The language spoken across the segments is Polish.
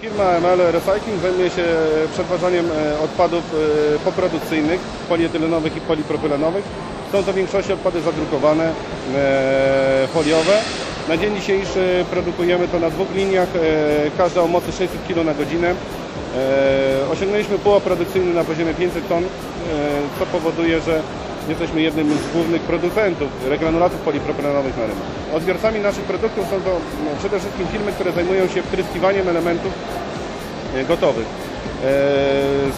Firma ML Recycling zajmuje się przetwarzaniem e, odpadów e, poprodukcyjnych, polietylenowych i polipropylenowych. Są to w większości odpady zadrukowane, e, foliowe. Na dzień dzisiejszy produkujemy to na dwóch liniach, e, każda o mocy 600 kg na godzinę. E, Osiągnęliśmy pułap produkcyjny na poziomie 500 ton, e, co powoduje, że jesteśmy jednym z głównych producentów regranulatów polipropylenowych na rynku. Odbiorcami naszych produktów są to no, przede wszystkim firmy, które zajmują się wtryskiwaniem elementów e, gotowych. E,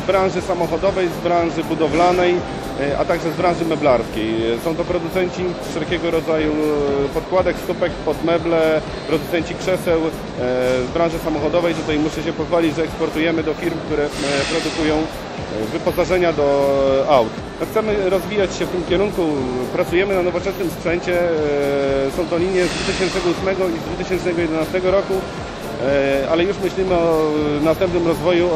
Z branży samochodowej, z branży budowlanej, a także z branży meblarskiej. E, Są to producenci wszelkiego rodzaju e, podkładek, stópek pod meble, producenci krzeseł e, z branży samochodowej. Tutaj muszę się pochwalić, że eksportujemy do firm, które e, produkują e, wyposażenia do aut. No, Chcemy rozwijać się w tym kierunku, pracujemy na nowoczesnym sprzęcie. e, Są to linie z 2008 i z 2011 roku. E, ale już myślimy o następnym rozwoju, o,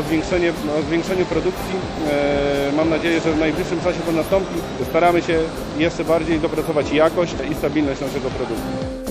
o zwiększeniu produkcji. E, Mam nadzieję, że w najbliższym czasie to nastąpi. Staramy się jeszcze bardziej dopracować jakość i stabilność naszego produktu.